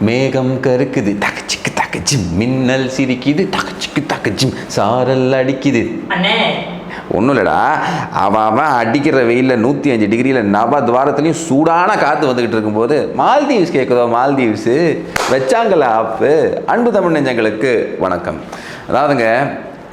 மேகம் கருக்குது. தகச்சிக்கு தகச்சிம். மின்னல் சிரிக்குது. தகச்சிக்கு தகச்சிம். சாரல் அடிக்குது. ஒன்றும் இல்லைடா அவன் அவன் அடிக்கிற வெயிலில் நூற்றி அஞ்சு டிகிரியில் நவ துவாரத்துலேயும் சூடான காற்று வந்துக்கிட்டு இருக்கும்போது மால்தீவ்ஸ் கேட்குதோ மால்தீவ்ஸு? வச்சாங்களா ஆப்பு. அன்பு தமிழ் நெஞ்சங்களுக்கு வணக்கம். அதாவதுங்க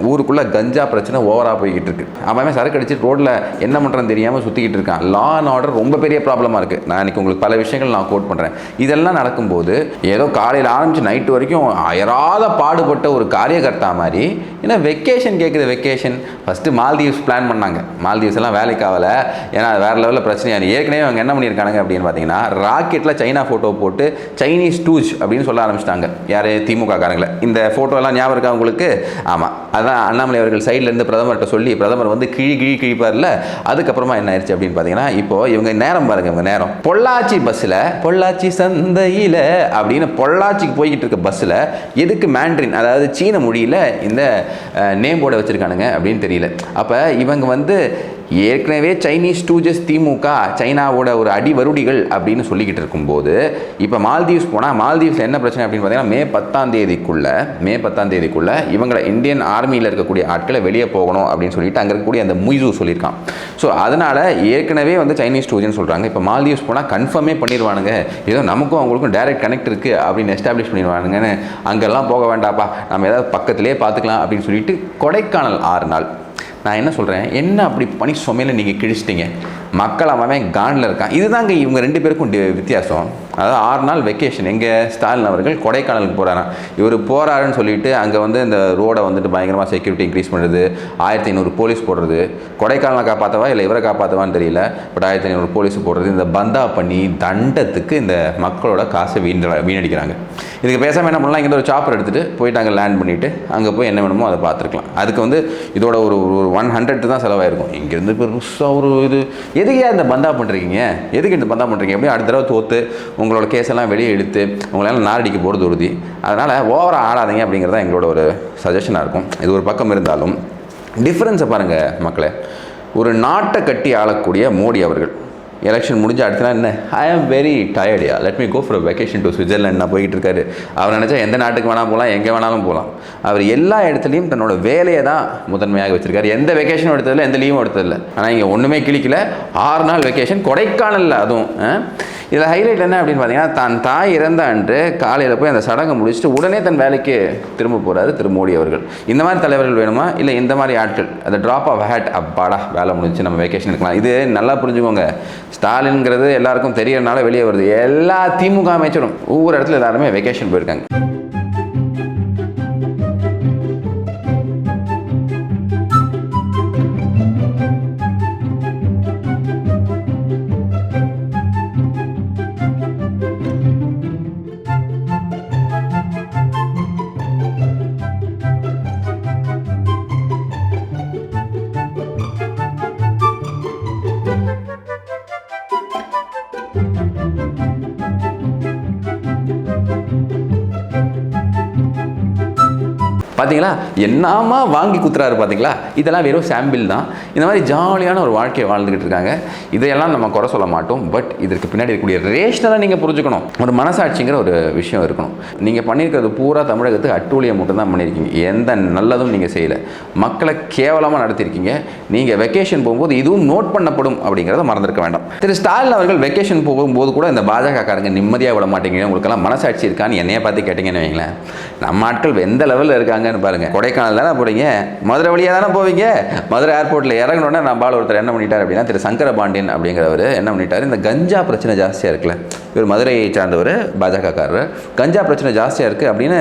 ஊருக்குள்ளே கஞ்சா பிரச்சனை ஓவராக போய்கிட்டு இருக்கு. அவன் சரக்கு அடிச்சு ரோட்டில் என்ன பண்ணுறான்னு தெரியாமல் சுற்றிக்கிட்டு இருக்கான். லா அண்ட் ஆர்டர் ரொம்ப பெரிய ப்ராப்ளமாக இருக்குது நான் இன்னைக்கு உங்களுக்கு பல விஷயங்கள் நான் கோட் பண்ணுறேன் இதெல்லாம் நடக்கும்போது ஏதோ காலையில் ஆரம்பித்து நைட்டு வரைக்கும் அயராத பாடுபட்ட ஒரு காரியகர்த்தா மாதிரி ஏன்னா வெக்கேஷன் கேட்குது வெக்கேஷன் ஃபஸ்ட்டு மால்தீவ்ஸ் பிளான் பண்ணாங்க. மால்தீவ்ஸ் எல்லாம் வேலைக்கு ஆகலை. ஏன்னா வேறு லெவலில் பிரச்சனையாக ஏற்கனவே அவங்க என்ன பண்ணியிருக்காங்க அப்படின்னு பார்த்தீங்கன்னா ராக்கெட்டில் சைனா ஃபோட்டோ போட்டு சைனீஸ் டூஜ் அப்படின்னு சொல்ல ஆரம்பிச்சிட்டாங்க. யார்? திமுக காரங்களை இந்த photo எல்லாம் ஞாபகம் இருக்கா உங்களுக்கு? ஆமாம் அதான் அண்ணாமலை அவர்கள் சைட்லேருந்து பிரதமர்கிட்ட சொல்லி பிரதமர் வந்து கிழி கிழி கிழிப்பார்ல அதுக்கப்புறமா என்ன ஆயிடுச்சு அப்படின்னு பார்த்தீங்கன்னா இப்போ இவங்க நேரம் பாருங்க இவங்க நேரம். பொள்ளாச்சி பஸ்ஸில் பொள்ளாச்சி சந்தையில் அப்படின்னு பொள்ளாச்சிக்கு போய்கிட்டு இருக்க பஸ்ஸில் எதுக்கு மேண்ட்ரின் அதாவது சீன மொழியில் இந்த நேம் போர்டை வச்சுருக்கானுங்க அப்படின்னு தெரியல. அப்போ இவங்க வந்து ஏற்கனவே சைனீஸ் டூஜஸ் திமுக சைனாவோட ஒரு அடி வருடிகள் அப்படின்னு சொல்லிக்கிட்டு இருக்கும்போது இப்போ மால்தீவ்ஸ் போனால் மால்தீவ்ஸில் என்ன பிரச்சனை அப்படின்னு பார்த்தீங்கன்னா மே பத்தாம் தேதிக்குள்ள மே பத்தாம் தேதிக்குள்ள இவங்களை இந்தியன் ஆர்மியில் இருக்கக்கூடிய ஆட்களை வெளியே போகணும் அப்படின்னு சொல்லிட்டு அங்கே இருக்கக்கூடிய அந்த முய்சு சொல்லியிருக்கான். ஸோ அதனால் ஏற்கனவே வந்து சைனீஸ் டூஜன் சொல்கிறாங்க இப்போ மால்தீவ்ஸ் போனால் கன்ஃபார்மே பண்ணிடுவானுங்க ஏதோ நமக்கும் அவங்களுக்கும் டைரக்ட் கனெக்ட் இருக்குது அப்படின்னு எஸ்டாப்ளிஷ் பண்ணிடுவானுங்கன்னு அங்கெல்லாம் போக வேண்டாப்பா. நம்ம ஏதாவது பக்கத்திலே பார்த்துக்கலாம் அப்படின்னு சொல்லிட்டு கொடைக்கானல் ஆறு நாள் நான் என்ன சொல்கிறேன் என்ன அப்படி பனி சுமையில் நீங்கள் கிழிச்சிட்டீங்க? மக்கள் அவன் காண்டில் இருக்கான். இதுதாங்க இவங்க ரெண்டு பேருக்கும் வித்தியாசம். அதாவது ஆறு நாள் வெக்கேஷன் எங்கே ஸ்டாலின் அவர்கள் கொடைக்கானலுக்கு போகிறாராம் இவர் போகிறாருன்னு சொல்லிட்டு அங்கே வந்து இந்த ரோடை வந்துட்டு பயங்கரமாக செக்யூரிட்டி இன்க்ரீஸ் பண்ணுறது ஆயிரத்தி ஐநூறு போலீஸ் போடுறது. கொடைக்கானலை காப்பாற்றவா இல்லை இவரை காப்பாற்றவான்னு தெரியல. பட் ஆயிரத்தி ஐநூறு போலீஸ் போடுறது. இந்த பந்தா பண்ணி தண்டத்துக்கு இந்த மக்களோட காசை வீண் வீணடிக்கிறாங்க. இதுக்கு பேசாமல் என்ன பண்ணலாம்? இங்கே ஒரு சாப்பர் எடுத்துகிட்டு போயிட்டு அங்கே லேண்ட் பண்ணிவிட்டு அங்கே போய் என்ன வேணுமோ அதை பார்த்துருக்கலாம். அதுக்கு வந்து இதோட ஒரு ஒரு ஒன் ஹண்ட்ரட் தான் செலவாயிருக்கும். இங்கேருந்து பெருசாக ஒரு இது எதுக்கே இந்த பந்தா பண்ணுறீங்க எதுக்கு இந்த பந்தா பண்ணுறீங்க எப்படியும் அடுத்த தடவை தோற்று உங்களோட கேஸெல்லாம் வெளியே இழுத்து உங்களால் நாரடிக்கு போகிறது உறுதி. அதனால் ஓவராக ஆடாதீங்க அப்படிங்கிறது தான் எங்களோட ஒரு சஜஷனாக இருக்கும். இது ஒரு பக்கம் இருந்தாலும் டிஃப்ரென்ஸை பாருங்கள் மக்களே. ஒரு நாட்டை கட்டி ஆளக்கூடிய மோடி அவர்கள். எலெக்ஷன் முடிஞ்ச அடுத்த நாள் என்ன? I am very டயர்டியா let me go for vacation to Switzerland நான் போயிட்டு இருக்காரு. அவர் நினச்சா எந்த நாட்டுக்கு வேணால் போகலாம் எங்கே வேணாலும் போகலாம் அவர் எல்லா இடத்துலையும் தன்னோட வேலையை தான் முதன்மையாக வச்சிருக்காரு. எந்த வெக்கேஷனும் எடுத்ததில்லை எந்த லீவும் எடுத்ததில்லை ஆனால் இங்கே ஒன்றுமே கிளிக்கல ஆறு நாள் வெக்கேஷன் கொடைக்கானலில் அதுவும் இதில் ஹைலைட் என்ன அப்படின்னு பார்த்தீங்கன்னா தான் தாய் இறந்த அன்று காலையில் போய் அந்த சடங்கை முடிச்சுட்டு உடனே தன் வேலைக்கு திரும்ப போகிறாரு திரு மோடி அவர்கள். இந்த மாதிரி தலைவர்கள் வேணுமா? இல்லை இந்த மாதிரி ஆட்கள்? அந்த ட்ராப் ஆஃப் ஹேட் அப்பாடா வேலை முடிஞ்சு நம்ம வெக்கேஷன் இருக்கலாம் இது நல்லா புரிஞ்சுக்கோங்க. ஸ்டாலின்ங்கிறது எல்லாருக்கும் தெரியறதுனால வெளியே வருது. எல்லா திமுக அமைச்சரும் ஒவ்வொரு இடத்துல எல்லாருமே வெக்கேஷன் போயிருக்காங்க. பார்த்தீங்களா? என்னமா வாங்கி குத்துறாரு பார்த்தீங்களா? இதெல்லாம் வெறும் சாம்பிள் தான். இந்த மாதிரி ஜாலியான ஒரு வாழ்க்கையை வாழ்ந்துக்கிட்டு இருக்காங்க. இதையெல்லாம் நம்ம குறை சொல்ல மாட்டோம். பட் இதற்கு பின்னாடி இருக்கக்கூடிய ரேஷனலாக நீங்கள் புரிஞ்சுக்கணும். ஒரு மனசாட்சிங்கிற ஒரு விஷயம் இருக்கணும். நீங்கள் பண்ணியிருக்கிறது பூரா தமிழகத்துக்கு அட்டூழியம் மட்டும்தான் பண்ணியிருக்கீங்க. எந்த நல்லதும் நீங்கள் செய்யலை. மக்களை கேவலமாக நடத்தியிருக்கீங்க. நீங்கள் வெக்கேஷன் போகும்போது இதுவும் நோட் பண்ணப்படும் அப்படிங்கிறத மறந்துருக்க வேண்டாம். திரு ஸ்டாலின் அவர்கள் வெக்கேஷன் போகும்போது கூட இந்த பாஜக காரங்க நிம்மதியாக விட மாட்டேங்கிறீங்க. உங்களுக்கெல்லாம் மனசாட்சி இருக்கான்னு என்னைய பார்த்து கேட்டிங்கன்னு வைங்களேன். நம்ம ஆட்கள் எந்த லெவலில் இருக்காங்கன்னு பாருங்கள் கொடைக்கானல் தானே போகிறீங்க மதுரை வழியாக தானே போவீங்க? மதுரை ஏர்போர்ட்டில் இறங்கினோடனே நம்ம பால் ஒருத்தர் என்ன பண்ணிட்டார் அப்படின்னா திரு சங்கரபாண்டியன் அப்படிங்கிறவர் என்ன பண்ணிட்டார் இந்த கஞ்சா பிரச்சனை ஜாஸ்தியாக இருக்குல்ல இவர் மதுரையை சார்ந்தவர் பாஜகக்காரர். கஞ்சா பிரச்சனை ஜாஸ்தியாக இருக்குது அப்படின்னு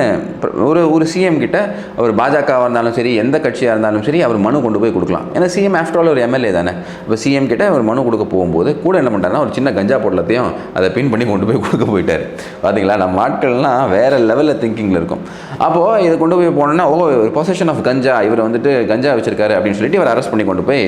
ஒரு ஒரு சிஎம் கிட்ட அவர் பாஜகவாக இருந்தாலும் சரி எந்த கட்சியாக இருந்தாலும் சரி அவர் மனு கொண்டு போய் கொடுக்கலாம். ஏன்னா சிஎம் ஆஃப்டர் ஆல் ஒரு எம்எல்ஏ தானே. இப்போ சிஎம் கிட்ட அவர் மனு கொடுக்க போகும்போது கூட என்ன பண்ணுறாருன்னா ஒரு சின்ன கஞ்சா பொருளத்தையும் அதை பின் பண்ணி கொண்டு போய் கொடுக்க போயிட்டார். பார்த்தீங்களா நம்ம ஆட்கள்லாம் வேறு லெவலில் திங்கிங்கில் இருக்கும். அப்போது இதை கொண்டு போய் போனோன்னா ஓ ஒரு பொசஷன் ஆஃப் கஞ்சா இவர் வந்துட்டு கஞ்சா வச்சிருக்காரு அப்படின்னு சொல்லிட்டு இவர் அரெஸ்ட் பண்ணி கொண்டு போய் போய்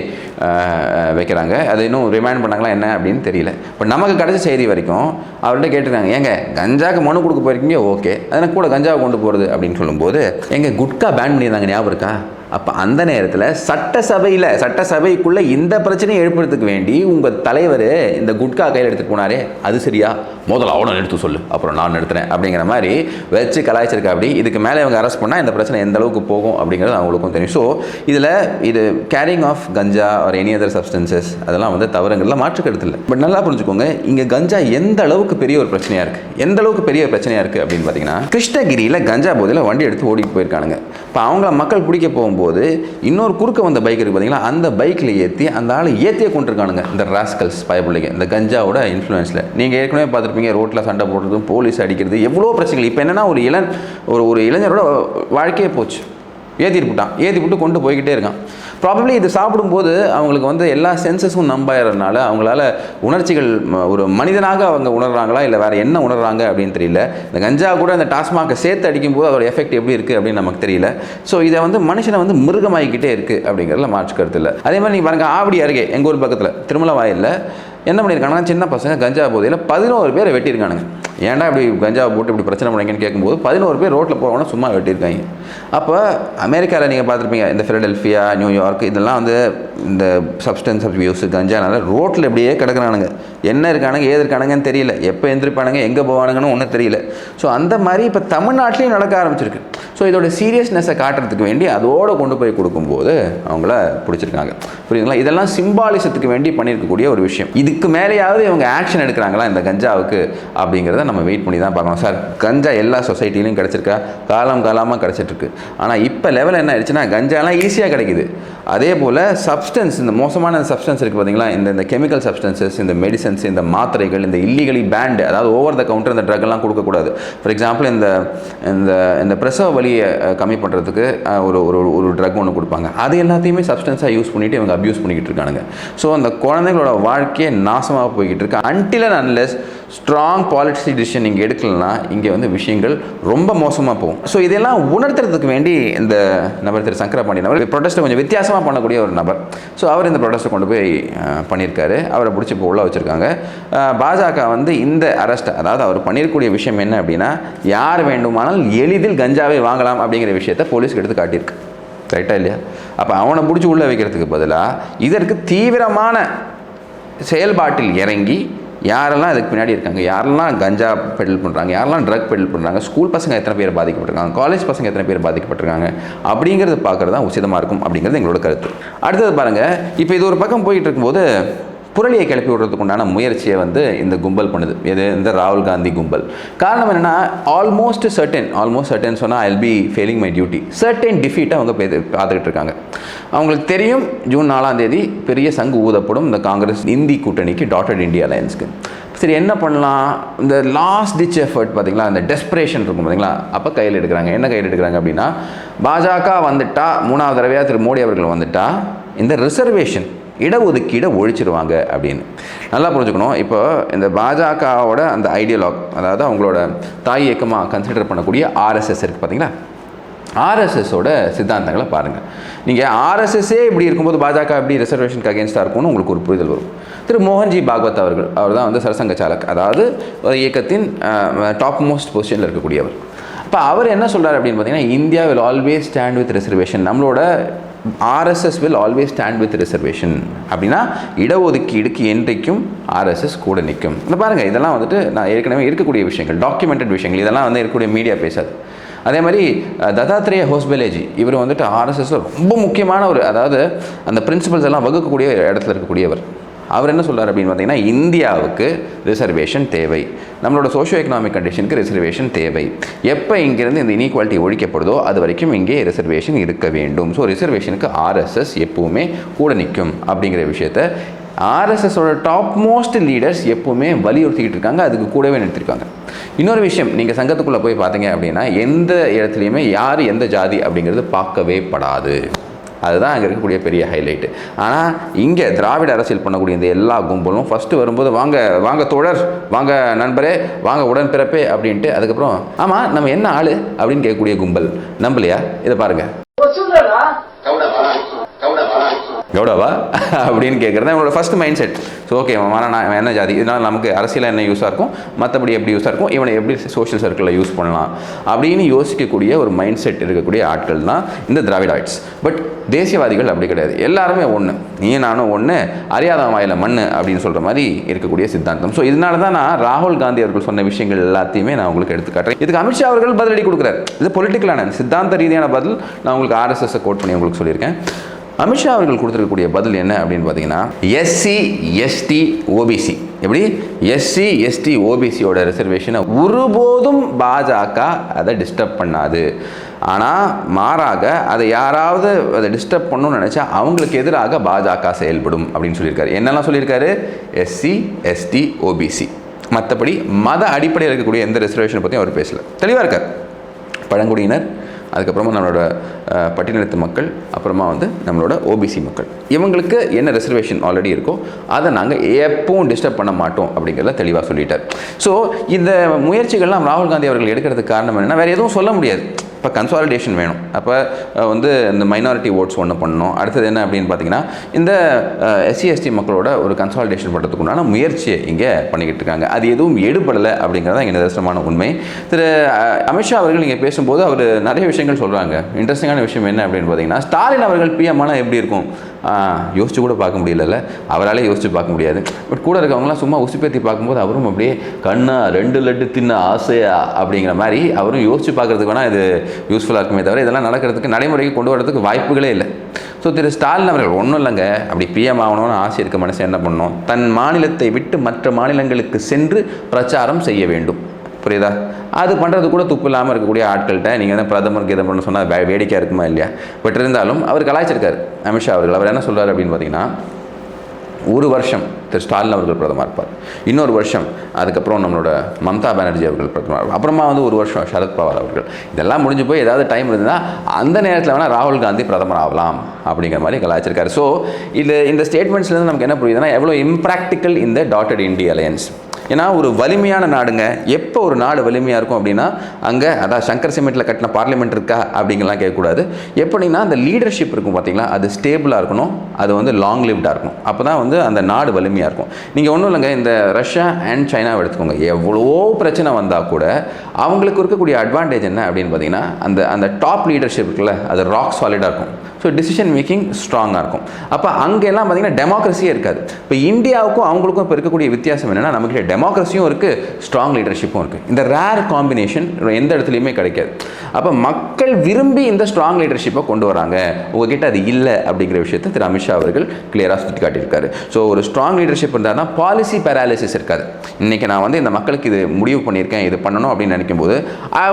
வைக்கிறாங்க. அது இன்னும் ரிமைண்ட் பண்ணாங்களா என்ன அப்படின்னு தெரியல. இப்போ நமக்கு கிடைச்ச செய்தி வரைக்கும் அவர்கிட்ட கேட்டுருக்காங்க. ஏங்க கஞ்சாக்கு மனு கொடுக்க போயிருக்கீங்க? ஓகே. அதனால் கூட கஞ்சாவை கொண்டு போகிறது அப்படின்னு சொல்லும்போது எங்கள் குட்கா பேன் பண்ணியிருந்தாங்க. ஞாபகம் இருக்கா? அப்போ அந்த நேரத்தில் சட்டசபையில் சட்டசபைக்குள்ளே இந்த பிரச்சனையை எழுப்புறதுக்கு வேண்டி உங்கள் தலைவர் இந்த குட்கா கையில் எடுத்துகிட்டு போனாரே அது சரியா? முதல்ல அவனை எடுத்து சொல்லு அப்புறம் நான் நிறுத்துறேன் அப்படிங்கிற மாதிரி வச்சு கலாய்ச்சிருக்கா அப்படி இதுக்கு மேலே இவங்க அரெஸ்ட் பண்ணால் இந்த பிரச்சனை எந்த அளவுக்கு போகும் அப்படிங்கிறது அவங்களுக்கும் தெரியும். ஸோ இதில் இது கேரிங் ஆஃப் கஞ்சா ஒரு எனி அதர் சப்ஸ்டன்சஸ் அதெல்லாம் வந்து தவறுங்களில் மாற்றுக்கிறது இல்லை. பட் நல்லா புரிஞ்சுக்கோங்க இங்கே கஞ்சா எந்த அளவுக்கு பெரிய ஒரு பிரச்சனையாக இருக்குது எந்த அளவுக்கு பெரிய பிரச்சனையாக இருக்குது அப்படின்னு பார்த்தீங்கன்னா கிருஷ்ணகிரியில் கஞ்சா போதையில் வண்டி எடுத்து ஓடிட்டு போயிருக்கானுங்க. இப்போ அவங்கள மக்கள் பிடிக்க போகும்போது இன்னொரு குறுக்க வந்த பைக் இருக்குது பார்த்தீங்களா அந்த பைக்கில் ஏற்றி அந்த ஆளை ஏற்றியே கொண்டிருக்கானுங்க. இந்த ராஸ்கல்ஸ் பயப்பிள்ளைங்க இந்த கஞ்சாவோட இன்ஃப்ளூயன்ஸில் நீங்கள் ஏற்கனவே பார்த்துருப்பீங்க ரோட்டில் சண்டை போடுறதும் போலீஸ் அடிக்கிறது எவ்வளோ பிரச்சனைகள். இப்போ என்னென்னா ஒரு இளன் ஒரு ஒரு இளைஞரோட வாழ்க்கையே போச்சு. ஏற்றிட்டு போட்டான். ஏற்றி விட்டு கொண்டு போய்கிட்டே இருக்கான். ப்ராபப்ளி இது சாப்பிடும்போது அவங்களுக்கு வந்து எல்லா சென்சஸும் நம்பாயிரதுனால அவங்களால உணர்ச்சிகள் ஒரு மனிதனாக அவங்க உணர்கிறாங்களா இல்லை வேறு என்ன உணர்கிறாங்க அப்படின்னு தெரியல. இந்த கஞ்சா கூட அந்த டாஸ்மாக்கை சேர்த்து அடிக்கும்போது அதோட எஃபெக்ட் எப்படி இருக்குது அப்படின்னு நமக்கு தெரியல. ஸோ இதை வந்து மனுஷனை வந்து மிருகமாகிக்கிட்டே இருக்குது அப்படிங்கிறதுல மாற்று கருத்து இல்லை. அதே மாதிரி நீங்கள் பாருங்கள் ஆவடி அருகே எங்கள் ஊர் பக்கத்தில் திருமலை வாயிலில் என்ன பண்ணியிருக்காங்கன்னா சின்ன பசங்க கஞ்சா போதையில் பதினோரு பேரை வெட்டியிருக்கானுங்க. ஏன்டா இப்படி கஞ்சா போட்டு இப்படி பிரச்சனை பண்ணீங்கன்னு கேட்கும்போது பதினோரு பேர் ரோட்டில் போகிறவங்க சும்மா வெட்டியிருக்காங்க. அப்போ அமெரிக்காவில் நீங்கள் பார்த்துருப்பீங்க இந்த ஃபிலடெல்ஃபியா நியூயார்க் இதெல்லாம் வந்து இந்த சப்ஸ்டன்ஸ் அப்யூஸ் கஞ்சானால ரோட்டில் இப்படியே கிடக்குறானுங்க. என்ன இருக்கானுங்க ஏது இருக்கானுங்கன்னு தெரியல. எப்போ எந்திரிப்பானுங்க எங்கே போவானுங்கன்னு ஒன்றும் தெரியல. ஸோ அந்த மாதிரி இப்போ தமிழ்நாட்டிலையும் நடக்க ஆரம்பிச்சிருக்கு. ஸோ இதோட சீரியஸ்னஸை காட்டுறதுக்கு வேண்டி அதோடு கொண்டு போய் கொடுக்கும்போது அவங்கள பிடிச்சிருக்காங்க. புரியுதுங்களா? இதெல்லாம் சிம்பாலிசத்துக்கு வேண்டி பண்ணியிருக்கக்கூடிய ஒரு விஷயம். இதுக்கு மேலேயாவது இவங்க ஆக்ஷன் எடுக்கிறாங்களா இந்த கஞ்சாவுக்கு அப்படிங்கிறத நம்ம வெயிட் பண்ணி தான் பார்க்கணும். சார் கஞ்சா எல்லா சொசைட்டிலையும் கிடச்சிருக்கா? காலம் காலமாக கிடச்சிட்ருக்கு. ஆனால் இப்போ லெவல் என்ன ஆயிடுச்சுன்னா கஞ்சாலாம் ஈஸியாக கிடைக்குது. அதே போல் சப்ஸ்டன்ஸ் இந்த மோசமான சப்ஸ்டன்ஸ் இருக்குது பார்த்தீங்களா? இந்த இந்த கெமிக்கல் சப்ஸ்டன்சஸ் இந்த மெடிசன்ஸ் இந்த மாத்திரைகள் இந்த இல்லீகலி பேண்டு அதாவது ஓவர் த கவுண்டர் இந்த ட்ரக் எல்லாம் கொடுக்கக்கூடாது. ஃபார் எக்ஸாம்பிள் இந்த இந்த இந்த பிரசவ வழியை கம்மி பண்ணுறதுக்கு ஒரு ஒரு ஒரு ட்ரக் ஒன்று கொடுப்பாங்க. அது எல்லாத்தையுமே சப்ஸ்டன்ஸாக யூஸ் பண்ணிட்டு இவங்க அப்யூஸ் பண்ணிக்கிட்டு இருக்கானுங்க. ஸோ அந்த குழந்தைங்களோட வாழ்க்கையே நாசமாக போய்கிட்டு இருக்கு. Until unless strong policy decision நீங்கள் எடுக்கலன்னா இங்கே வந்து விஷயங்கள் ரொம்ப மோசமாக போகும். ஸோ இதெல்லாம் உணர்த்துறதுக்கு வேண்டி இந்த நபர் திரு. சங்கரபாண்டி நபர் ப்ரொடெஸ்ட்டை கொஞ்சம் வித்தியாசமாக பண்ணக்கூடிய ஒரு நபர். ஸோ அவர் இந்த ப்ரொடெஸ்ட்டை கொண்டு போய் பண்ணியிருக்காரு. அவரை பிடிச்சி இப்போ உள்ள வச்சுருக்காங்க. பாஜக வந்து இந்த அரெஸ்ட் அதாவது அவர் பண்ணியிருக்கக்கூடிய விஷயம் என்ன அப்படின்னா யார் வேண்டுமானால் எளிதில் கஞ்சாவை வாங்கலாம் அப்படிங்கிற விஷயத்தை போலீஸ்க்கு எடுத்து காட்டியிருக்கு. ரைட்டா இல்லையா? அப்போ அவனை பிடிச்சி உள்ளே வைக்கிறதுக்கு பதிலாக இதற்கு தீவிரமான செயல்பாட்டில் இறங்கி யாரெல்லாம் இதுக்கு பின்னாடி இருக்காங்க யாரெல்லாம் கஞ்சா பெடல் பண்ணுறாங்க யாரெல்லாம் ட்ரக் பெடல் பண்ணுறாங்க ஸ்கூல் பசங்க எத்தனை பேர் பாதிக்கப்பட்டிருக்காங்க காலேஜ் பசங்க எத்தனை பேர் பாதிக்கப்பட்டிருக்காங்க அப்படிங்கிறது பார்க்குறது தான் உச்சிதமாக இருக்கும் அப்படிங்கிறது எங்களோட கருத்து. அடுத்தது பாருங்கள் இப்போ இது ஒரு பக்கம் போயிட்டு இருக்கும்போது புரளியை கிளப்பி விடுறதுக்கு உண்டான முயற்சியை வந்து இந்த கும்பல் பண்ணுது. எது இந்த ராகுல் காந்தி கும்பல். காரணம் என்னென்னா ஆல்மோஸ்ட் சர்டன் ஆல்மோஸ்ட் சர்டன் சொன்னால் I'll be failing my duty certain டிஃபீட்டை அவங்க பே- பார்த்துக்கிட்டு இருக்காங்க. அவங்களுக்கு தெரியும் ஜூன் நாலாம் தேதி பெரிய சங்கு ஊதப்படும் இந்த காங்கிரஸ் இந்தி கூட்டணிக்கு டாட்டட் இந்தியா அலையன்ஸ்க்கு சரி என்ன பண்ணலாம்? இந்த லாஸ்ட் டிச் எஃபர்ட் பார்த்தீங்களா? இந்த டெஸ்பிரேஷன் இருக்கும் பார்த்தீங்களா? அப்போ கையில் எடுக்கிறாங்க. என்ன கையில் எடுக்கிறாங்க அப்படின்னா பாஜக வந்துட்டா மூணாவது தடவையாக திரு மோடி அவர்கள் வந்துட்டா இந்த ரிசர்வேஷன் இடஒதுக்கீடை ஒழிச்சிருவாங்க அப்படின்னு. நல்லா புரிஞ்சுக்கணும். இப்போ இந்த பாஜகவோட அந்த ஐடியலாக் அதாவது அவங்களோட தாய் இயக்கமாக கன்சிடர் பண்ணக்கூடிய ஆர்எஸ்எஸ் இருக்குது பார்த்தீங்களா ஆர்எஸ்எஸோட சித்தாந்தங்களை பாருங்கள் நீங்கள் ஆர்எஸ்எஸ்ஸே இப்படி இருக்கும்போது பாஜக எப்படி ரிசர்வேஷனுக்கு அகேன்ஸ்டாக இருக்கும்னு உங்களுக்கு ஒரு புரிதல் வரும். திரு மோகன்ஜி பாகவத் அவர்கள் அவர் தான் வந்து சரசங்க சாலக். அதாவது ஒரு இயக்கத்தின் டாப் மோஸ்ட் பொசிஷனில் இருக்கக்கூடியவர். அப்போ அவர் என்ன சொல்கிறார் அப்படின்னு பார்த்தீங்கன்னா India will always stand with reservation நம்மளோட RSS will always stand with reservation அப்படின்னா இடஒதுக்கீடுக்கு என்றைக்கும் ஆர்எஸ்எஸ் கூட நிற்கும். இந்த பாருங்கள் இதெல்லாம் வந்துட்டு நான் ஏற்கனவே இருக்கக்கூடிய விஷயங்கள் டாக்குமெண்டட் விஷயங்கள் இதெல்லாம் வந்து இருக்கக்கூடிய மீடியா பேசாது. அதே மாதிரி தத்தாத்ரேய ஹோஸ்பெலேஜி இவர் வந்துட்டு ஆர்எஸ்எஸ்ல ரொம்ப முக்கியமான ஒரு அதாவது அந்த பிரின்சிபல்ஸ் எல்லாம் வகுக்கக்கூடிய இடத்துல இருக்கக்கூடியவர். அவர் என்ன சொல்கிறார் அப்படின்னு பார்த்தீங்கன்னா இந்தியாவுக்கு ரிசர்வேஷன் தேவை. நம்மளோட சோஷியோ எக்கனாமிக் கண்டிஷனுக்கு ரிசர்வேஷன் தேவை. எப்போ இங்கேருந்து இந்த இனீக்வாலிட்டி ஒழிக்கப்படுதோ அது வரைக்கும் இங்கே ரிசர்வேஷன் இருக்க வேண்டும். ஸோ ரிசர்வேஷனுக்கு ஆர்எஸ்எஸ் எப்பவுமே கூட நிற்கும் அப்படிங்கிற விஷயத்த ஆர்எஸ்எஸோட டாப் மோஸ்ட் லீடர்ஸ் எப்போவுமே வலியுறுத்திக்கிட்டு இருக்காங்க. அதுக்கு கூடவே நிறுத்திருக்காங்க. இன்னொரு விஷயம் நீங்கள் சங்கத்துக்குள்ளே போய் பார்த்தீங்க அப்படின்னா எந்த இடத்துலையுமே யார் எந்த ஜாதி அப்படிங்கிறது பார்க்கவே படாது. அதுதான் அங்கே இருக்கக்கூடிய பெரிய ஹைலைட்டு ஆனால் இங்கே திராவிட அரசியல் பண்ணக்கூடிய இந்த எல்லா கும்பலும் ஃபஸ்ட்டு வரும்போது வாங்க வாங்க தோழர் வாங்க நண்பரே வாங்க உடன்பிறப்பே அப்படின்ட்டு அதுக்கப்புறம் ஆமாம் நம்ம என்ன ஆள்? அப்படின்னு கேட்கக்கூடிய கும்பல். நம்பலையா? இதை பாருங்கள் கவுடாவா அப்படின்னு கேட்குறது அவங்களோட first mind set so okay நான் என்ன ஜாதி? இதனால் நமக்கு அரசியலாக என்ன யூஸாக இருக்கும்? மற்றபடி எப்படி யூஸாக இருக்கும்? இவனை எப்படி சோஷியல் சர்க்கிளில் யூஸ் பண்ணலாம்? அப்படின்னு யோசிக்கக்கூடிய ஒரு மைண்ட் செட் இருக்கக்கூடிய ஆட்கள் தான் இந்த திராவிடாய்ட்ஸ். பட் தேசியவாதிகள் அப்படி கிடையாது. எல்லாருமே ஒன்று நீ நானும் ஒன்று அறியாத வாயில மண் அப்படின்னு சொல்கிற மாதிரி இருக்கக்கூடிய சித்தாந்தம். ஸோ இதனால தான் நான் ராகுல் காந்தி அவர்கள் சொன்ன விஷயங்கள் எல்லாத்தையுமே நான் உங்களுக்கு எடுத்துக்காட்டுறேன் இதுக்கு அமித்ஷா அவர்கள் பதிலடி கொடுக்குறாரு. இது பொலிட்டிக்கலான சித்தாந்த ரீதியான பதில். நான் உங்களுக்கு ஆர்எஸ்எஸ் கோட் பண்ணி உங்களுக்கு சொல்லியிருக்கேன். அமித்ஷா அவர்கள் கொடுத்துருக்கக்கூடிய பதில் என்ன அப்படின்னு பார்த்தீங்கன்னா எஸ்சி எஸ்டி ஓபிசி எப்படி? எஸ்சி எஸ்டி ஓபிசியோட ரிசர்வேஷனை ஒருபோதும் பாஜக அதை டிஸ்டர்ப் பண்ணாது. ஆனால் மாறாக அதை யாராவது அதை டிஸ்டர்ப் பண்ணணும்னு நினச்சா அவங்களுக்கு எதிராக பாஜக செயல்படும் அப்படின்னு சொல்லியிருக்காரு. என்னெல்லாம் சொல்லியிருக்காரு? எஸ்சி எஸ்டி ஓபிசி மற்றபடி மத அடிப்படையில் இருக்கக்கூடிய எந்த ரிசர்வேஷனை பற்றியும் அவர் பேசல. தெளிவாக இருக்கார். பழங்குடியினர் அதுக்கப்புறமா நம்மளோட அஹ், பட்டியலினத்து மக்கள் அப்புறமா வந்து நம்மளோட ஓபிசி மக்கள். இவங்களுக்கு என்ன ரிசர்வேஷன் ஆல்ரெடி இருக்கோ அதை நாங்கள் எப்பவும் டிஸ்டர்ப் பண்ண மாட்டோம் அப்படிங்கிறத தெளிவாக சொல்லிட்டார். ஸோ இந்த முயற்சிகள்லாம் ராகுல் காந்தி அவர்கள் எடுக்கிறதுக்கு காரணம் என்னென்னா வேறு எதுவும் சொல்ல முடியாது. இப்போ கன்சாலிடேஷன் வேணும். அப்போ வந்து இந்த மைனாரிட்டி ஓட்ஸ் ஒன்று பண்ணணும். அடுத்தது என்ன அப்படின்னு பார்த்தீங்கன்னா இந்த எஸ்சி எஸ்டி மக்களோட ஒரு கன்சாலிடேஷன் பண்ணுறதுக்கு உண்டான முயற்சியை இங்கே பண்ணிக்கிட்டு இருக்காங்க. அது எதுவும் எடுபடலை அப்படிங்கிறது இங்கே நிதர்சனமான உண்மை. திரு அமித்ஷா அவர்கள் இங்கே பேசும்போது அவர் நிறைய விஷயங்கள் சொல்கிறாங்க இன்ட்ரெஸ்டிங்கான விஷயம் என்ன அப்படின்னு பார்த்தீங்கன்னா ஸ்டாலின் அவர்கள் பிஎம்மான எப்படி இருக்கும்? யோசிச்சு கூட பார்க்க முடியலல்ல. அவராலே யோசிச்சு பார்க்க முடியாது. பட் கூட இருக்கவங்களாம் சும்மா உசுப்பேத்தி பார்க்கும்போது அவரும் அப்படியே கண்ணா ரெண்டு லட்டு தின்ன ஆசையா அப்படிங்கிற மாதிரி அவரும் யோசிச்சு பார்க்கறதுக்கு வேணால் இது யூஸ்ஃபுல்லாக இருக்குமே தவிர இதெல்லாம் நடக்கிறதுக்கு நடைமுறைக்கு கொண்டு வரதுக்கு வாய்ப்புகளே இல்லை. ஸோ திரு ஸ்டாலின் அவர்கள் ஒன்றும் இல்லைங்க. அப்படி பிஎம் ஆகணும்னு ஆசை இருக்க மனுஷன் என்ன பண்ணணும் தன் மாநிலத்தை விட்டு மற்ற மாநிலங்களுக்கு சென்று பிரச்சாரம் செய்ய வேண்டும். புரியுதா? அது பண்ணுறது கூட துப்பு இல்லாமல் இருக்கக்கூடிய ஆட்கள்கிட்ட நீங்கள் வந்து பிரதமர் பண்ண சொன்னால் வேடிக்கையாக இருக்குமா இல்லையா? பட் இருந்தாலும் அவர் கலாய்ச்சிருக்காரு அமித்ஷா அவர்கள். அவர் என்ன சொல்வார் அப்படின்னு பார்த்தீங்கன்னா ஒரு வருஷம் திரு ஸ்டாலின் அவர்கள் பிரதமர் இருப்பார். இன்னொரு வருஷம் அதுக்கப்புறம் நம்மளோட மம்தா பானர்ஜி அவர்கள் பிரதமர் அப்புறமா வந்து ஒரு வருஷம் சரத்பவார் அவர்கள். இதெல்லாம் முடிஞ்சு போய் ஏதாவது டைம் இருந்ததுன்னா அந்த நேரத்தில் வேணால் ராகுல் காந்தி பிரதமர் ஆகலாம் அப்படிங்கிற மாதிரி கலாய்ச்சிருக்காரு. ஸோ இது இந்த ஸ்டேட்மெண்ட்ஸ்லேருந்து நமக்கு என்ன புரியுதுன்னா எவ்வளோ இம்ப்ராக்டிக்கல் இந்த டாட்டட் இந்தியா அலையன்ஸ் ஏன்னா ஒரு வலிமையான நாடுங்க. எப்போ ஒரு நாடு வலிமையாக இருக்கும் அப்படின்னா அங்கே அதான் சங்கர் சிமெண்ட்டில் கட்டின பார்லிமெண்ட் இருக்கா? அப்படிங்கலாம் கேட்கக்கூடாது. எப்படின்னா அந்த லீடர்ஷிப் இருக்கும் பார்த்தீங்களா அது ஸ்டேபிளாக இருக்கணும். அது வந்து லாங் லிவ்டாக இருக்கும் அப்போ தான் வந்து அந்த நாடு வலிமையாக இருக்கும். நீங்கள் ஒன்றும் இல்லைங்க இந்த ரஷ்யா அண்ட் சைனாவை எடுத்துக்கோங்க. எவ்வளோ பிரச்சனை வந்தால் கூட அவங்களுக்கு இருக்கக்கூடிய அட்வான்டேஜ் என்ன அப்படின்னு பார்த்தீங்கன்னா அந்த அந்த டாப் லீடர்ஷிப் இருக்குல்ல அது ராக் சாலிடாக இருக்கும். ஸோ டிசிஷன் மேக்கிங் ஸ்ட்ராங்காக இருக்கும். அப்போ அங்கெல்லாம் பார்த்தீங்கன்னா டெமோக்ரஸியே இருக்காது. இப்போ இந்தியாவுக்கும் அவங்களுக்கும் இப்போ இருக்கக்கூடிய வித்தியாசம் என்னென்னா நமக்கு டெமோக்ரஸியும் இருக்குது ஸ்ட்ராங் லீடர்ஷிப்பும் இருக்குது இந்த ரேர் காம்பினேஷன் எந்த இடத்துலையுமே கிடைக்காது. அப்போ மக்கள் விரும்பி இந்த ஸ்ட்ராங் லீடர்ஷிப்பை கொண்டு வராங்க. உங்ககிட்ட அது இல்லை அப்படிங்கிற விஷயத்தை திரு அமித்ஷா அவர்கள் கிளியராக சுட்டி காட்டியிருக்காரு ஸோ ஒரு ஸ்ட்ராங் லீடர்ஷிப் இருந்தால் தான் பாலிசி பேராலிசிஸ் இருக்காது. இன்றைக்கி நான் வந்து இந்த மக்களுக்கு இது முடிவு பண்ணியிருக்கேன் இது பண்ணணும் அப்படின்னு நினைக்கும் போது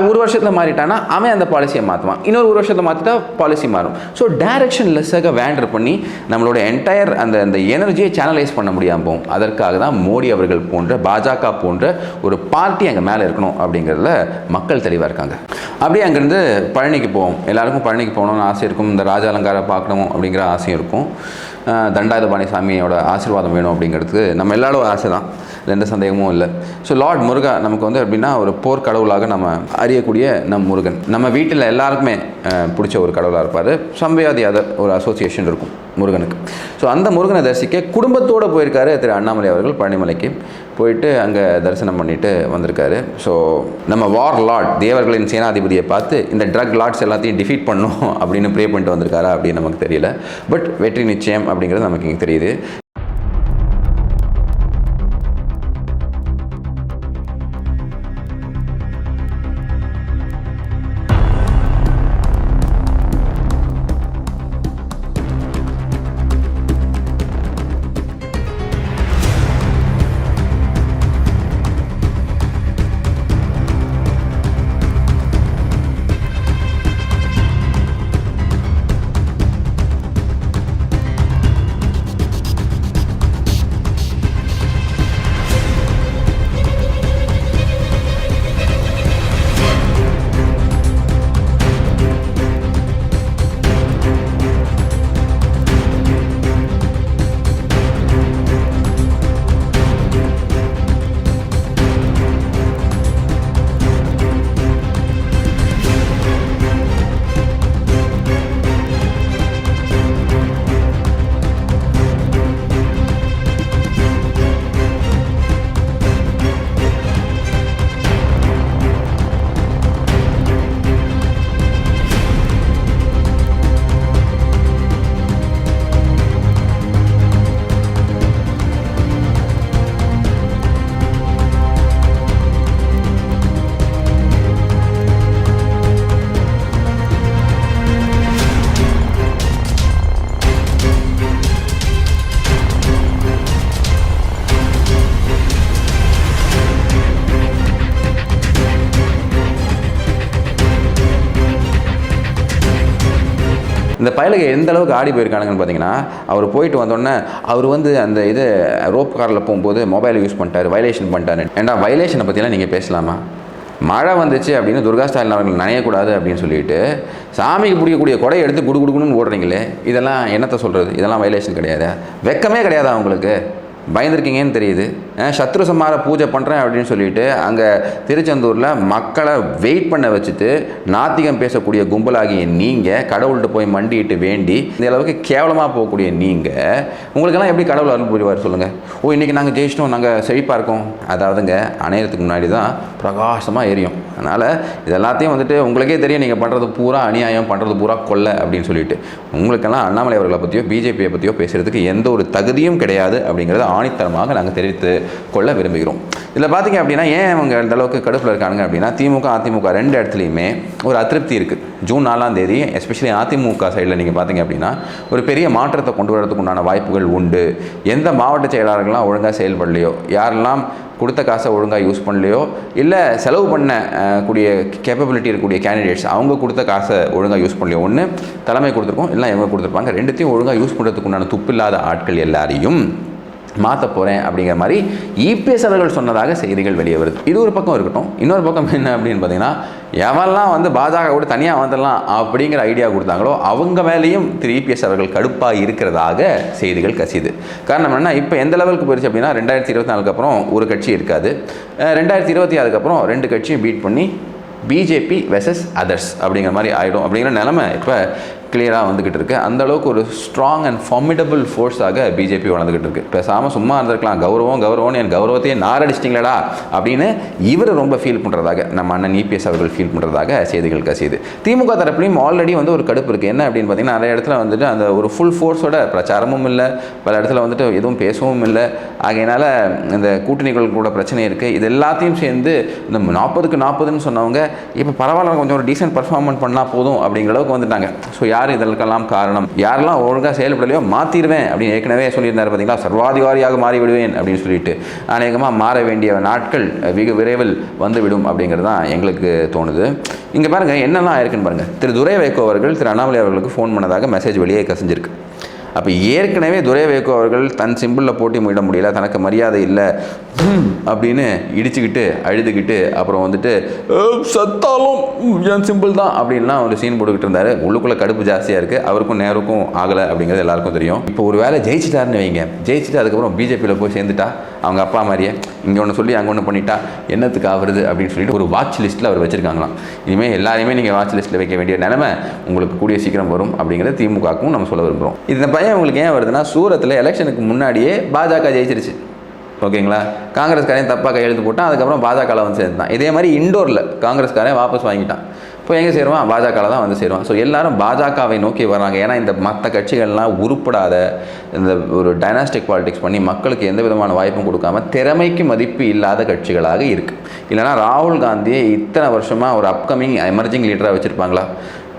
ஒரு வருஷத்தில் மாறிட்டானா அவன் அந்த பாலிசியை மாற்றுவான் இன்னொரு ஒரு வருஷத்தை மாற்றிட்டா பாலிசி மாறும். ஸோ டைரக்ஷன் லெஸ்ஸாக வேண்டர் பண்ணி நம்மளோட என்டையர் அந்த அந்த எனர்ஜியை சேனலைஸ் பண்ண முடியாமல் போகும். அதற்காக தான் மோடி அவர்கள் போன்ற பாஜக போன்ற ஒரு பார்ட்டி அங்கே மேலே இருக்கணும் அப்படிங்கிறதுல மக்கள் தெளிவாக இருக்காங்க. அப்படியே அங்கேருந்து பழனிக்கு போவோம். எல்லாருக்கும் பழனிக்கு போகணும்னு ஆசை இருக்கும். இந்த ராஜ அலங்காரம் பார்க்கணும் அப்படிங்கிற ஆசையும் இருக்கும். அஹ் தண்டாயுதபாணி சாமியோட ஆசீர்வாதம் வேணும் அப்படிங்கிறதுக்கு நம்ம எல்லாரும் ஆசை தான் இதுல எந்த சந்தேகமும் இல்லை. ஸோ லார்ட் முருகா நமக்கு வந்து எப்படின்னா ஒரு போர் கடவுளாக நம்ம அறியக்கூடிய நம் முருகன். நம்ம வீட்டில் எல்லாருக்குமே பிடிச்ச ஒரு கடவுளாக இருப்பார். சம்பயாதி அதர் ஒரு அசோசியேஷன் இருக்கும் முருகனுக்கு. ஸோ அந்த முருகனை தரிசிக்க குடும்பத்தோடு போயிருக்காரு திரு அண்ணாமலை அவர்கள் பழனிமலைக்கு போயிட்டு அங்கே தரிசனம் பண்ணிட்டு வந்திருக்காரு. ஸோ நம்ம வார் லார்ட் தேவர்களின் சேனாதிபதியை பார்த்து இந்த ட்ரக் லார்ட்ஸ் எல்லாத்தையும் டிஃபீட் பண்ணும் அப்படின்னு ப்ரே பண்ணிட்டு வந்திருக்காரா அப்படின்னு நமக்கு தெரியல. பட் வெற்றி நிச்சயம் அப்படிங்கிறது நமக்கு இங்கே தெரியுது. இந்த எந்த அளவுக்கு ஆடி போயிருக்கானுங்கன்னு பார்த்தீங்கன்னா அவர் போயிட்டு வந்தோடனே அவர் வந்து அந்த இது ரோப் காரில் போகும்போது மொபைல் யூஸ் பண்ணிட்டாரு வயலேஷன் பண்ணிட்டாரு. ஏன்னா வயலேஷனை பற்றிலாம் நீங்கள் பேசலாமா? மழை வந்துச்சு அப்படின்னு துர்கா ஸ்டாலின் அவர்கள் நனையக்கூடாது அப்படின்னு சொல்லிட்டு சாமிக்கு பிடிக்கக்கூடிய கொடையை எடுத்து குடு குடுக்குன்னு ஓடுறீங்களே இதெல்லாம் என்னத்தை சொல்கிறது இதெல்லாம் வயலேஷன் கிடையாது? வெக்கமே கிடையாதா உங்களுக்கு? பயந்துருக்கீங்கன்னு தெரியுது. சத்ரு சம்ஹார பூஜை பண்ணுறேன் அப்படின்னு சொல்லிட்டு அங்கே திருச்செந்தூரில் மக்களை வெயிட் பண்ண வச்சுட்டு நாத்திகம் பேசக்கூடிய கும்பலாகிய நீங்கள் கடவுள்கிட்ட போய் மண்டிட்டு வேண்டி இந்த அளவுக்கு கேவலமாக போகக்கூடிய நீங்கள் உங்களுக்கெல்லாம் எப்படி கடவுள் அருள் புரிவார் சொல்லுங்கள் ஓ இன்றைக்கி நாங்கள் ஜெயிச்சிட்டோம் நாங்கள் செழிப்பாக இருக்கோம். அதாவதுங்க அணையறதுக்கு முன்னாடி தான் பிரகாசமாக எரியும். அதனால் இது எல்லாத்தையும் வந்துட்டு உங்களுக்கே தெரியும் நீங்கள் பண்ணுறது பூரா அநியாயம் பண்ணுறது பூரா கொல்லை அப்படின்னு சொல்லிட்டு. உங்களுக்கெல்லாம் அண்ணாமலை அவர்களை பற்றியோ பிஜேபியை பற்றியோ பேசுகிறதுக்கு எந்த ஒரு தகுதியும் கிடையாது அப்படிங்கிறத ஆணித்தரமாக நாங்கள் தெரிவித்து கொள்ள விரும்புகிறோம். இதில் பார்த்தீங்க அப்படின்னா ஏன் அவங்க இந்த அளவுக்கு கடுப்பில் இருக்காங்க அப்படின்னா திமுக அதிமுக ரெண்டு இடத்துலையுமே ஒரு அதிருப்தி இருக்குது ஜூன் நாலாம் தேதி எஸ்பெஷலி அதிமுக சைடில் நீங்கள் பார்த்தீங்க அப்படின்னா ஒரு பெரிய மாற்றத்தை கொண்டு வரதுக்கு உண்டான வாய்ப்புகள் உண்டு. எந்த மாவட்ட செயலாளர்கள்லாம் ஒழுங்காக செயல்படலையோ யாரெல்லாம் கொடுத்த காசை ஒழுங்காக யூஸ் பண்ணலையோ இல்லை செலவு பண்ண கூடிய கேப்பபிலிட்டி இருக்கக்கூடிய கேண்டிடேட்ஸ் அவங்க கொடுத்த காசை ஒழுங்காக யூஸ் பண்ணலையோ ஒன்று தலைமை கொடுத்துருக்கோம் இல்லை இவங்க கொடுத்துருப்பாங்க. ரெண்டுத்தையும் ஒழுங்காக யூஸ் பண்ணுறதுக்கு உண்டான துப்பில்லாத ஆட்கள் எல்லாரையும். மாற்ற போகிறேன் அப்படிங்கிற மாதிரி இபிஎஸ்ஆர்கள் சொன்னதாக செய்திகள் வெளியே வருது. இது ஒரு பக்கம் இருக்கட்டும். இன்னொரு பக்கம் என்ன அப்படின்னு பார்த்தீங்கன்னா எவெல்லாம் வந்து பாஜக கூட தனியாக வந்துடலாம் அப்படிங்கிற ஐடியா கொடுத்தாங்களோ அவங்க மேலேயும் திரு இபிஎஸ் அவர்கள் கடுப்பாக இருக்கிறதாக செய்திகள் கசிது காரணம் என்ன இப்போ எந்த லெவலுக்கு போயிடுச்சு அப்படின்னா ரெண்டாயிரத்தி இருபத்தி நாலுக்கு அப்புறம் ஒரு கட்சி இருக்காது. ரெண்டாயிரத்தி இருபத்தி ஆறுக்கு அப்புறம் ரெண்டு கட்சியும் பீட் பண்ணி பிஜேபி வெசஸ் அதர்ஸ் அப்படிங்கிற மாதிரி ஆகிடும் அப்படிங்கிற நிலமை இப்போ கிளியராக வந்துக்கிட்டு இருக்கு. அந்த அளவுக்கு ஒரு ஸ்ட்ராங் அண்ட் ஃபார்மிடபிள் ஃபோர்ஸாக பிஜேபி வளர்ந்துக்கிட்டு இருக்கு. பேசாமல் சும்மா இருந்திருக்கலாம். கௌரவம் கௌரவம்னு என் கௌரவத்தையே நாரடிச்சிட்டிங்களா அப்படின்னு இவர் ரொம்ப ஃபீல் பண்ணுறதாக நம்ம அண்ணன் இபிஎஸ் அவர்கள் ஃபீல் பண்ணுறதாக செய்திகள் கசியுது. திமுக தரப்புலையும் ஆல்ரெடி வந்து ஒரு கடுப்பு இருக்குது என்ன அப்படின்னு பார்த்தீங்கன்னா நிறைய இடத்துல வந்துட்டு அந்த ஒரு ஃபுல் ஃபோர்ஸோட பிரச்சாரமும் இல்லை பல இடத்துல வந்துட்டு எதுவும் பேசவும் இல்லை. ஆகையினால இந்த கூட்டணிகள் கூட பிரச்சனை இருக்குது இது எல்லாத்தையும் சேர்ந்து இந்த நாற்பதுக்கு நாற்பதுன்னு சொன்னவங்க இப்போ பரவாயில்ல கொஞ்சம் ஒரு டீசென்ட் பர்ஃபார்மன்ஸ் பண்ணால் போதும் அப்படிங்கிற அளவுக்கு வந்துட்டாங்க. ஸோ யார் யார் இதற்கெல்லாம் காரணம்? யாரெல்லாம் ஒழுங்காக செயல்படலையோ மாற்றிடுவேன் அப்படின்னு ஏற்கனவே சொல்லியிருந்தார் பார்த்தீங்களா சர்வாதிகாரியாக மாறிவிடுவேன் அப்படின்னு சொல்லிட்டு. அநேகமாக மாற வேண்டிய நாட்கள் வெகு விரைவில் வந்துவிடும் அப்படிங்கிறது தான் எங்களுக்கு தோணுது. இங்கே பாருங்கள் என்னெல்லாம் இருக்குன்னு பாருங்கள் திரு. துரை வைகோ அவர்கள் திரு. அண்ணாமலை அவர்களுக்கு ஃபோன் பண்ணதாக மெசேஜ் வெளியே கசிஞ்சிருக்கு. அப்போ ஏற்கனவே துரை வைகோ அவர்கள் தன் சிம்பிளில் போட்டி முயிட முடியல தனக்கு மரியாதை இல்லை. அப்படின்னு இடிச்சுக்கிட்டு அழுதுகிட்டு அப்புறம் வந்துட்டு சத்தாலும் என் சிம்பிள் தான் அப்படின்லாம் அவர் சீன் போட்டுக்கிட்டு இருந்தார். உள்ளுக்குள்ளே கடுப்பு ஜாஸ்தியாக இருக்குது அவருக்கும் நேருக்கும் ஆகலை அப்படிங்கிறது எல்லாருக்கும் தெரியும். இப்போ ஒரு வேலை ஜெயிச்சிட்டாருன்னு வைங்க. ஜெயிச்சுட்டு அதுக்கப்புறம் பிஜேபியில் போய் சேர்ந்துட்டா அவங்க அப்பா மாதிரியே இங்கே ஒன்று சொல்லி அங்கே ஒன்று பண்ணிட்டா என்னத்துக்கு ஆகுறது அப்படின்னு சொல்லிட்டு ஒரு வாட்ச் லிஸ்ட்டில் அவர் வச்சுருக்காங்களாம். இனிமேல் எல்லாரையுமே நீங்கள் வாட்ச் லிஸ்ட்டில் வைக்க வேண்டிய நிலமை உங்களுக்கு கூடிய சீக்கிரம் வரும் அப்படிங்கிறத திமுகவுக்கும் நம்ம சொல்ல விரும்புகிறோம் இந்த பையன் உங்களுக்கு ஏன் வருதுன்னா சூரத்தில் எலெக்ஷனுக்கு முன்னாடியே பாஜக ஜெயிச்சிருச்சு. ஓகேங்களா? காங்கிரஸ்காரன் தப்பாக கையெழுத்து போட்டான் அதுக்கப்புறம் பாஜகவில் வந்து சேர்ந்தான். இதே மாதிரி இண்டோரில் காங்கிரஸ்காரன் வாபஸ் வாங்கிட்டான். இப்போ எங்கே சேருவான்? பாஜகவில் தான் வந்து சேருவான். ஸோ எல்லாரும் பாஜகவை நோக்கி வராங்க ஏன்னா இந்த மற்ற கட்சிகள்லாம் உருப்படாத இந்த ஒரு டைனாஸ்டிக் பாலிடிக்ஸ் பண்ணி மக்களுக்கு எந்த விதமான வாய்ப்பும் கொடுக்காம திறமைக்கு மதிப்பு இல்லாத கட்சிகளாக இருக்குது இல்லைனா ராகுல் காந்தியை இத்தனை வருஷமாக ஒரு அப்கமிங் எமர்ஜிங் லீடராக வச்சுருப்பாங்களா?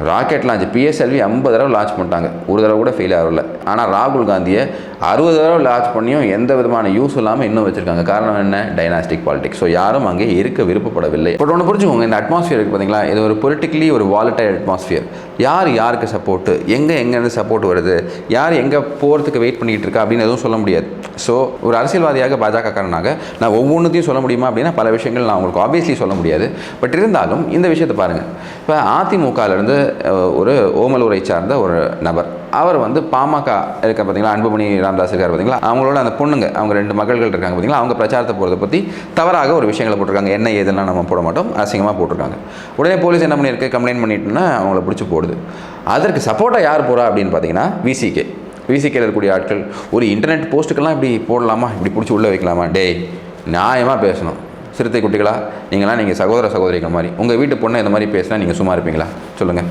ராக்கெட் லான்ச் பிஎஸ்எல்வி ஐம்பது தடவை லான்ச் பண்ணிட்டாங்க. ஒரு தடவை கூட ஃபெயில் ஆகல. ஆனால் ராகுல் காந்தியை அறுபது தடவை லான்ச் பண்ணியும் எந்த விதமான யூஸ் இல்லாமல் இன்னும் வச்சிருக்காங்க. காரணம் என்ன? டைனாஸ்டிக் பாலிடிக்ஸ் ஸோ யாரும் அங்கே இருக்க விருப்பப்படவில்லை. பட் ஒன்று புரிஞ்சுக்கோங்க இந்த அட்மாஸ்ஃபியர் இருக்குது பார்த்தீங்களா இது ஒரு பொலிட்டிக்கலி ஒரு வாலட்டைல் அட்மாஸ்ஃபியர் யார் யாருக்கு சப்போர்ட்டு எங்கே எங்கேருந்து சப்போர்ட் வருது? யார் எங்கே போகிறதுக்கு வெயிட் பண்ணிகிட்டு இருக்கா? அப்படின்னு எதுவும் சொல்ல முடியாது. ஸோ ஒரு அரசியல்வாதியாக பாஜகக்காரனாக நான் ஒவ்வொன்றுத்தையும் சொல்ல முடியுமா அப்படின்னா பல விஷயங்கள் நான் உங்களுக்கு ஆப்வியஸ்லி சொல்ல முடியாது. பட் இருந்தாலும் இந்த விஷயத்தை பாருங்கள் இப்போ அதிமுகலேருந்து ஒரு ஓமலூரை சார்ந்த ஒரு நபர். அவர் வந்து பாமக இருக்க பார்த்தீங்களா அன்புமணி ராமதாஸ் இருக்கார் பார்த்தீங்களா அவங்களோட அந்த பொண்ணுங்க அவங்க ரெண்டு மகள்கள் இருக்காங்க பார்த்தீங்களா அவங்க பிரச்சாரத்தை போகிறத பற்றி தவறாக ஒரு விஷயங்களை போட்டிருக்காங்க. என்ன ஏதுன்னா நம்ம போட மாட்டோம். அசிங்கமாக போட்டிருக்காங்க. உடனே போலீஸ் என்ன பண்ணியிருக்கு? கம்ப்ளைண்ட் பண்ணிட்டுன்னா அவங்கள பிடிச்சி போடுது. அதற்கு சப்போர்ட்டாக யார் போகிறா அப்படின்னு பார்த்தீங்கன்னா விசிகே விசிகேல இருக்கக்கூடிய ஆட்கள் ஒரு இன்டர்நெட் போஸ்ட்டுக்கெல்லாம் இப்படி போடலாமா? இப்படி பிடிச்சி உள்ளே வைக்கலாமா? டேய் நியாயமாக பேசணும். சிறுத்தை குட்டிகளா நீங்களாம் நீங்கள் சகோதர சகோதரிகள் மாதிரி. உங்கள் வீட்டு பொண்ணை இந்த மாதிரி பேசினா நீங்கள் சும்மா இருப்பீங்களா? சொல்லுங்கள்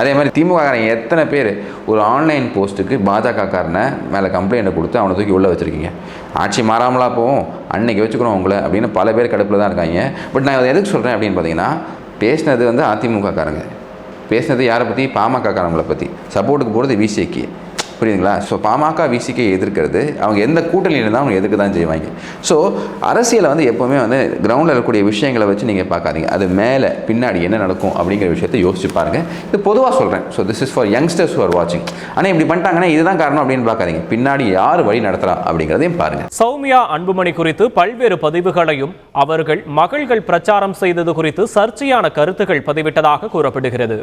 அதே மாதிரி திமுககாரங்க எத்தனை பேர் ஒரு ஆன்லைன் போஸ்ட்டுக்கு பாஜகக்காரனை மேலே கம்ப்ளைண்ட்டை கொடுத்து அவனை தூக்கி உள்ளே வச்சுருக்கீங்க? ஆட்சி மாறாமலா போகும். அன்னைக்கு வச்சுக்கிறோம் உங்களை அப்படின்னு பல பேர் கடுப்பில் தான் இருக்காங்க. பட் நான் அதை எதுக்கு சொல்கிறேன் அப்படின்னு பார்த்தீங்கன்னா பேசினது வந்து அதிமுககாரங்க. பேசினது யாரை பற்றி? பாமகக்காரங்களை பற்றி. சப்போர்ட்டுக்கு போகிறது விசிக்கு புரியுதுங்களா? ஸோ பாமக விசிக்கை எதிர்க்கிறது. அவங்க எந்த கூட்டணியில் இருந்தால் அவங்க எதிர்க்க தான் செய்வாங்க. ஸோ அரசியலை வந்து எப்போவுமே வந்து கிரவுண்டில் இருக்கக்கூடிய விஷயங்களை வச்சு நீங்கள் பார்க்காதீங்க. அது மேலே பின்னாடி என்ன நடக்கும் அப்படிங்கிற விஷயத்தை யோசிச்சு பாருங்கள் இது பொதுவாக சொல்கிறேன் so this is for youngsters for வாட்சிங் ஆனால் இப்படி பண்ணிட்டாங்கன்னா இதுதான் காரணம் அப்படின்னு பார்க்காதீங்க. பின்னாடி யார் வழி நடத்தலாம் அப்படிங்கிறதையும் பாருங்கள் சௌமியா அன்புமணி குறித்து பல்வேறு பதிவுகளையும் அவர்கள் மகள்கள் பிரச்சாரம் செய்தது குறித்து சர்ச்சையான கருத்துகள் பதிவிட்டதாக கூறப்படுகிறது.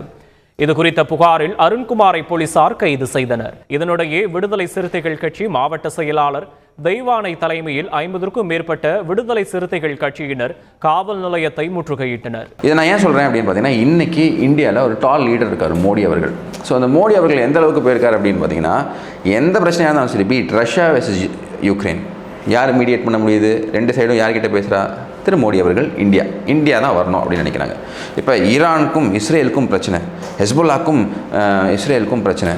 இது குறித்த புகாரில் அருண்குமாரை போலீசார் கைது செய்தனர். இதனிடையே விடுதலை சிறுத்தைகள் கட்சி மாவட்ட செயலாளர் தெய்வானை தலைமையில் ஐம்பதற்கும் மேற்பட்ட விடுதலை சிறுத்தைகள் கட்சியினர் காவல் நிலையத்தை முற்றுகையிட்டனர். இதை நான் ஏன் சொல்கிறேன் அப்படின்னு பார்த்தீங்கன்னா இன்னைக்கு இந்தியாவில் ஒரு டால் லீடர் இருக்கார் மோடி அவர்கள். ஸோ அந்த மோடி அவர்கள் எந்த அளவுக்கு போயிருக்காரு அப்படின்னு பார்த்தீங்கன்னா எந்த பிரச்சனையாக இருந்தாலும் சரி பீட் ரஷ்யா வெர்சஸ் யுக்ரைன் யார் மீடியேட் பண்ண முடியுது? ரெண்டு சைடும் யார்கிட்ட பேசுகிறா திரு மோடி அவர்கள் இந்தியா இந்தியா தான் வரணும் அப்படின்னு நினைக்கிறாங்க. இப்போ ஈரானுக்கும் இஸ்ரேலுக்கும் பிரச்சனை ஹெஸ்புல்லாக்கும் இஸ்ரேலுக்கும் பிரச்சனை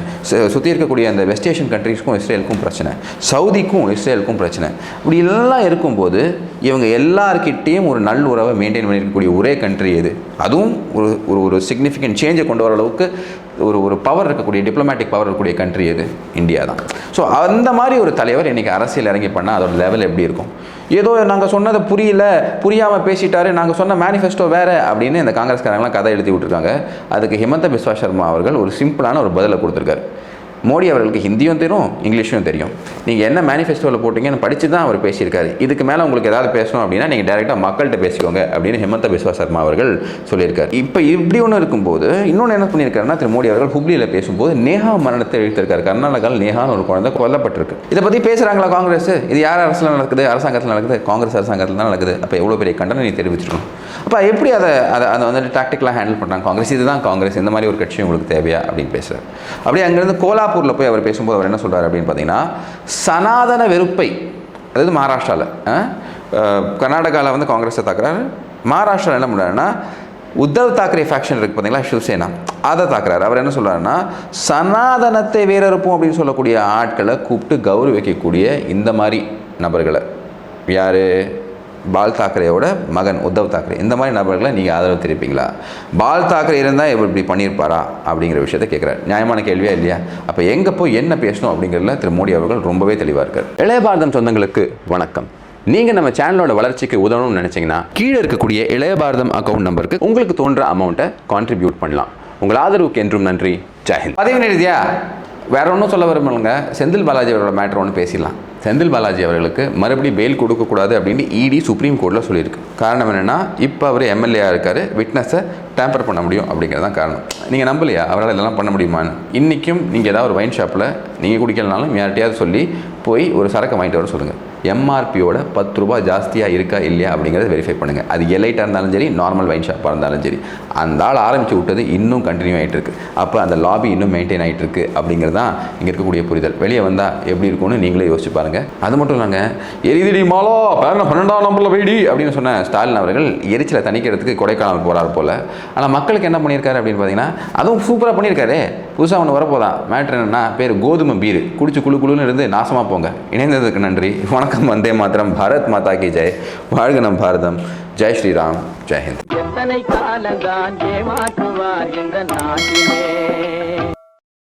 சுற்றி இருக்கக்கூடிய அந்த வெஸ்ட் ஏஷியன் கண்ட்ரீஸ்க்கும் இஸ்ரேலுக்கும் பிரச்சனை சவுதிக்கும் இஸ்ரேலுக்கும் பிரச்சனை. இப்படி எல்லாம் இருக்கும்போது இவங்க எல்லார்கிட்டேயும் ஒரு நல்ல உறவை மெயின்டைன் பண்ணியிருக்கக்கூடிய ஒரே கண்ட்ரி எது? அதுவும் ஒரு ஒரு ஒரு சிக்னிஃபிகண்ட் சேஞ்சை கொண்டு வர அளவுக்கு ஒரு ஒரு பவர் இருக்கக்கூடிய டிப்ளமேட்டிக் பவர் இருக்கக்கூடிய கண்ட்ரி எது? இந்தியா தான். ஸோ அந்த மாதிரி ஒரு தலைவர் இன்றைக்கி அரசியல் இறங்கி பண்ணால் அதோட லெவல் எப்படி இருக்கும்? ஏதோ நாங்கள் சொன்னதை புரியல புரியாமல் பேசிட்டாரு நாங்கள் சொன்ன மேனிஃபெஸ்டோ வேறு அப்படின்னு இந்த காங்கிரஸ்காரங்களாம் கதை எழுதி விட்டுருக்காங்க. அதுக்கு ஹிமந்த பிஸ்வா சர்மா அவர்கள் ஒரு சிம்பிளான ஒரு பதிலை கொடுத்துருக்காரு. மோடி அவர்களுக்கு ஹிந்தியும் தெரியும் இங்கிலீஷும் தெரியும். நீங்கள் என்ன மேனிஃபெஸ்டோவில் போட்டிங்கன்னு படித்து தான் அவர் பேசியிருக்காரு. இதுக்கு மேலே உங்களுக்கு ஏதாவது பேசணும் அப்படின்னா நீங்கள் டேரெக்டாக மக்கள்கிட்ட பேசிக்கோங்க அப்படின்னு ஹெமந்த பிஸ்வா சர்மா அவர்கள் சொல்லியிருக்காரு. இப்போ இப்படி ஒன்று இருக்கும்போது இன்னொன்று என்ன பண்ணியிருக்காருன்னா திரு மோடி அவர்கள் ஹுப்ளியில் பேசும்போது நேஹா மரணத்தை எழுத்திருக்காரு கர்நாடகாவில் நேஹான்னு ஒரு குழந்தை கொல்லப்பட்டிருக்கு. இதை பற்றி பேசுகிறாங்களா காங்கிரஸ்? இது யார் அரசில் நடக்குது? அரசாங்கத்தில் நடக்குது? காங்கிரஸ் அரசாங்கத்தில் தான் நடக்குது. அப்போ எவ்வளோ பெரிய கண்டனம் நீ தெரிவிச்சிருக்கணும். அப்போ எப்படி அதை அதை அதை வந்துட்டு டாக்டிக்கலாக ஹேண்டில் பண்ணுறாங்க காங்கிரஸ் இதுதான் காங்கிரஸ். இந்த மாதிரி ஒரு கட்சி உங்களுக்கு தேவையா அப்படின்னு பேசுகிறார் அப்படியே அங்கேருந்து கோலா கோலாப்பூரில் போய் அவர் பேசும்போது அவர் என்ன சொல்கிறார் அப்படின்னு பார்த்தீங்கன்னா சனாதன வெறுப்பை அதாவது மகாராஷ்டிராவில் கர்நாடகாவில் வந்து காங்கிரஸை தாக்குறாரு. மகாராஷ்டிராவில் என்ன பண்ணுறாருன்னா உத்தவ் தாக்கரே ஃபேக்ஷன் இருக்குது பார்த்தீங்களா சிவசேனா அதை தாக்குறாரு. அவர் என்ன சொல்கிறாருன்னா சனாதனத்தை வேறறுப்போம் அப்படின்னு சொல்லக்கூடிய ஆட்களை கூப்பிட்டு கௌரவிக்கக்கூடிய இந்த மாதிரி நபர்களை. யார்? பால் தாக்கரேயோட மகன் உத்தவ் தாக்கரே. இந்த மாதிரி நபர்களை நீங்கள் ஆதரவு தெரிவிப்பீங்களா? பால் தாக்கரே இருந்தால் இவர் இப்படி பண்ணியிருப்பாரா? அப்படிங்கிற விஷயத்தை கேட்குறாரு. நியாயமான கேள்வியா இல்லையா? அப்போ எங்கே போய் என்ன பேசணும் அப்படிங்கிறதுல திரு மோடி அவர்கள் ரொம்பவே தெளிவாக இருக்கார். இளைய பாரதம் சொந்தங்களுக்கு வணக்கம். நீங்கள் நம்ம சேனலோட வளர்ச்சிக்கு உதவணும்னு நினச்சிங்கன்னா கீழே இருக்கக்கூடிய இளைய பாரதம் அக்கௌண்ட் நம்பருக்கு உங்களுக்கு தோன்ற அமௌண்ட்டை கான்ட்ரிபியூட் பண்ணலாம். உங்கள் ஆதரவுக்கு என்றும் நன்றி. ஜெயஹிந்த் பதவி நிறுதியா வேற ஒன்றும் சொல்ல விரும்பலங்க. செந்தில் பாலாஜி அவரோட மேட்ரு ஒன்று பேசிடலாம். செந்தில் பாலாஜி அவர்களுக்கு மறுபடியும் பெயில் கொடுக்கக்கூடாது அப்படின்னு இடி சுப்ரீம் கோர்ட்டில் சொல்லியிருக்கு. காரணம் என்னென்னா இப்போ அவர் எம்எல்ஏ இருக்கார். விட்னஸை டேம்பர் பண்ண முடியும் அப்படிங்கிறது தான் காரணம். நீங்கள் நம்பலையா? அவரால் இதெல்லாம் பண்ண முடியுமான்னு? இன்றைக்கும் நீங்கள் ஏதாவது ஒரு வைன் ஷாப்பில் நீங்கள் குடிக்கலனாலும் யார்கிட்டயாவது சொல்லி போய் ஒரு சரக்கு வாங்கிட்டு வர சொல்லுங்கள் எம்ஆர்பியோட பத்து ரூபாய் ஜாஸ்தியாக இருக்கா இல்லையா அப்படிங்கிறத வெரிஃபை பண்ணுங்கள் அது எலைட்டாக இருந்தாலும் சரி நார்மல் வைன் ஷாப்பாக இருந்தாலும் சரி. அந்த ஆள் ஆரம்பித்து விட்டது இன்னும் கண்டினியூ ஆகிட்டு இருக்கு. அப்போ அந்த லாபி இன்னும் மெயின்டைன் ஆகிட்டு இருக்கு அப்படிங்கிறது தான் இங்கே இருக்கக்கூடிய புரிதல். வெளியே வந்தால் எப்படி இருக்கும்னு நீங்களே யோசிச்சு பாருங்கள் அது மட்டும் இல்லைங்க எரிதிடி மாலோ பேரன பன்னெண்டாம் நம்பரில் வெயிடி அப்படின்னு சொன்ன ஸ்டாலின் அவர்கள் எரிச்சலை தணிக்கிறதுக்கு கொடைக்கானல் போகிறார் போல். ஆனால் மக்களுக்கு என்ன பண்ணியிருக்காரு அப்படின்னு பார்த்தீங்கன்னா அதுவும் சூப்பராக பண்ணியிருக்காரு. புதுசாக ஒன்று வரப்போதான் மேட்ரு என்னன்னா பேர் கோதுமை பீர். குடிச்சு குழு குழுன்னு இருந்து நாசமாக போங்க. இணைந்ததுக்கு நன்றி. வணக்கம் வந்தே மாத்திரம் பாரத் மாதா கி ஜெய். வாழ்க நம் பாரதம். ஜெய் ஸ்ரீராம். ஜெய்ஹிந்த் எத்தனை காலந்தான் ஏமாற்றுவார் இந்த நாட்டிலே?